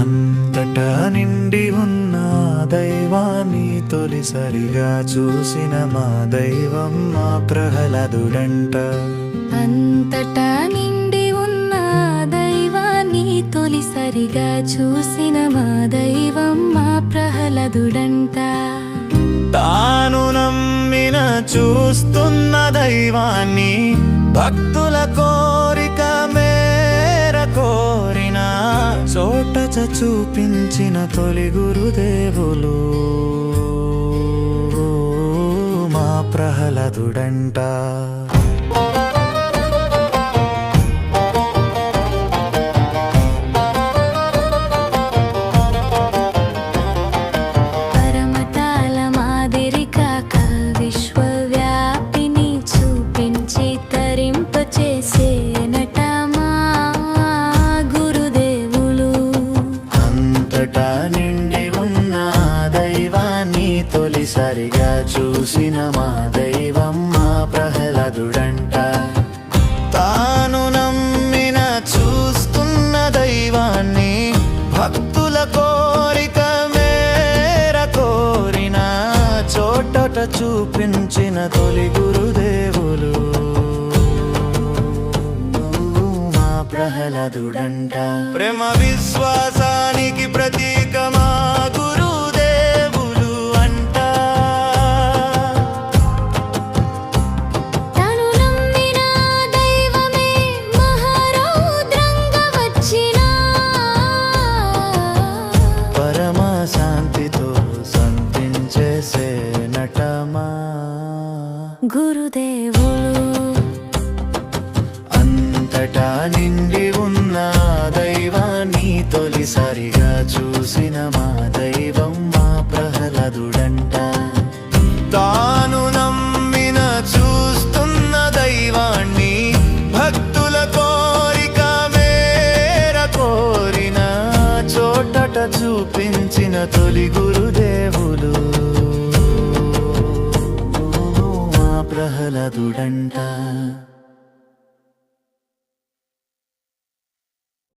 అంతటా నిండి ఉన్న దైవాన్ని తొలిసరిగా చూసిన మా దైవం మా ప్రహ్లాదుడంట. అంతటా నిండి ఉన్న దైవాన్ని తొలిసరిగా చూసిన మా దైవం మా ప్రహ్లాదుడంట. తాను నమ్మిన చూస్తున్న దైవాన్ని భక్తుల చోట చూపించిన తొలి గురుదేవులు. మా ప్రహ్లాదుడంట. తొలిసారిగా చూసిన మా దైవం మా ప్రహ్లాదుడంట. తాను నమ్మిన చూస్తున్న దైవాన్ని భక్తుల కోరిక మేర కోరిన చోటట చూపించిన తొలి గురుదేవులు మా ప్రహ్లాదుడంట. ప్రేమ విశ్వాసానికి ప్రతి గురుదేవులు. అంతటా నిండి ఉన్న దైవాన్ని తొలిసారిగా చూసిన మా దైవం మా ప్రహ్లాదుడంట. తాను నమ్మిన చూస్తున్న దైవాన్ని భక్తుల కోరిక మేర కోరిన చోటట చూపించిన తొలి గురుదేవులు. తదుడంటా